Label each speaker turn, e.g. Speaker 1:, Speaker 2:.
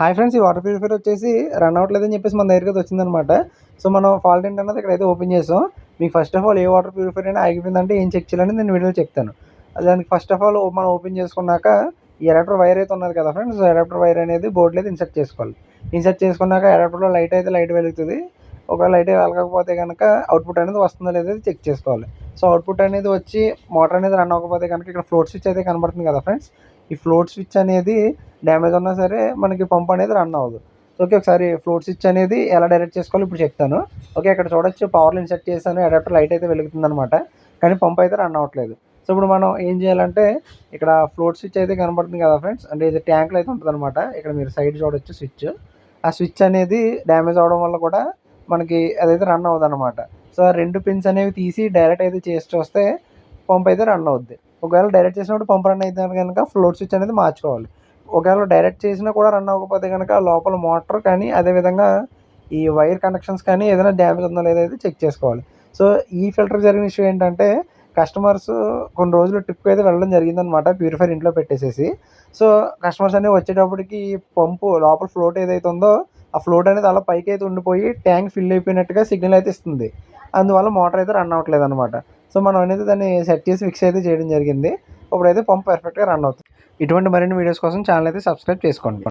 Speaker 1: Hi friends ఈ water purifier వచ్చేసి run అవ్వట్లేదని చెప్పేసి మన దగ్గరికి వచ్చిందనమాట. సో మనం ఫాల్ట్ ఏంటన్నది ఇక్కడైతే ఓపెన్ చేసాం. మీకు ఫస్ట్ ఆఫ్ ఆల్ ఏ వాటర్ ప్యూరిఫైర్ అయినా ఆగిపోయిందంటే ఏం చెక్ చేయాలని నేను వీడియోలో చెప్తాను. దానికి ఫస్ట్ ఆఫ్ ఆల్ మనం ఓపెన్ చేసుకున్నాక ఈ అడాప్టర్ వైర్ అయితే ఉన్నది కదా ఫ్రెండ్స్ అడాప్టర్ వైర్ అనేది బోర్డులో అయితే ఇన్సర్ట్ చేసుకోవాలి. ఇన్సర్ట్ చేసుకున్నాక అడాప్టర్లో లైట్ అయితే లైట్ వెలుగుతుంది. ఒకవేళ లైట్ వెలగకపోతే కనుక అవుట్పుట్ అనేది వస్తుందో లేదో చెక్ చేసుకోవాలి. సో అవుట్పుట్ అనేది వచ్చి మోటార్ అనేది రన్ అవ్వకపోతే కనుక ఇక్కడ ఫ్లోట్ స్విచ్ అయితే కనబడుతుంది కదా ఫ్రెండ్స్ ఈ ఫ్లోట్ స్విచ్ అనేది డ్యామేజ్ ఉన్నా సరే మనకి పంప్ అనేది రన్ అవ్వదు. ఓకే ఒకసారి ఫ్లోట్ స్విచ్ అనేది ఎలా డైరెక్ట్ చేసుకోవాలో ఇప్పుడు చెప్తాను. ఓకే ఇక్కడ చూడొచ్చు పవర్లో సెట్ చేశాను అడాప్టర్ లైట్ అయితే వెలుగుతుంది అనమాట కానీ పంప్ అయితే రన్ అవ్వట్లేదు. సో ఇప్పుడు మనం ఏం చేయాలంటే ఇక్కడ ఫ్లోట్ స్విచ్ అయితే కనబడుతుంది కదా ఫ్రెండ్స్ అంటే ఇది ట్యాంక్లో అయితే ఉంటుంది అనమాట ఇక్కడ మీరు సైడ్ చూడొచ్చు స్విచ్ ఆ స్విచ్ అనేది డ్యామేజ్ అవడం వల్ల కూడా మనకి అదైతే రన్ అవ్వదు అనమాట సో ఆ రెండు పిన్స్ అనేవి తీసి డైరెక్ట్ అయితే చేసి చూస్తే పంప్ అయితే రన్ అవుద్ది. ఒకవేళ డైరెక్ట్ చేసినప్పుడు పంప్ రన్ అయితే కనుక ఫ్లోట్ స్విచ్ అనేది మార్చుకోవాలి. ఒకవేళ డైరెక్ట్ చేసినా కూడా రన్ అవ్వకపోతే కనుక లోపల మోటార్ కానీ అదేవిధంగా ఈ వైర్ కనెక్షన్స్ కానీ ఏదైనా డ్యామేజ్ ఉందో లేదో అయితే చెక్ చేసుకోవాలి. సో ఈ ఫిల్టర్ జరిగిన ఇష్యూ ఏంటంటే కస్టమర్స్ కొన్ని రోజులు ట్రిప్కి అయితే వెళ్ళడం జరిగిందనమాట ప్యూరిఫైర్ ఇంట్లో పెట్టేసేసి. సో కస్టమర్స్ అనేవి వచ్చేటప్పటికి పంపు లోపల ఫ్లోట్ ఏదైతే ఉందో ఆ ఫ్లోట్ అనేది అలా పైకి అయితే ఉండిపోయి ట్యాంక్ ఫిల్ అయిపోయినట్టుగా సిగ్నల్ అయితే ఇస్తుంది. అందువల్ల మోటార్ అయితే రన్ అవ్వట్లేదు అనమాట సో మనం అనేది దాన్ని సెట్ చేసి ఫిక్స్ అయితే చేయడం జరిగింది. ఇప్పుడైతే పంప్ పర్ఫెక్ట్గా రన్ అవుతుంది. ఇటువంటి మరిన్ని వీడియోస్ కోసం ఛానల్ అయితే సబ్స్క్రైబ్ చేసుకోండి.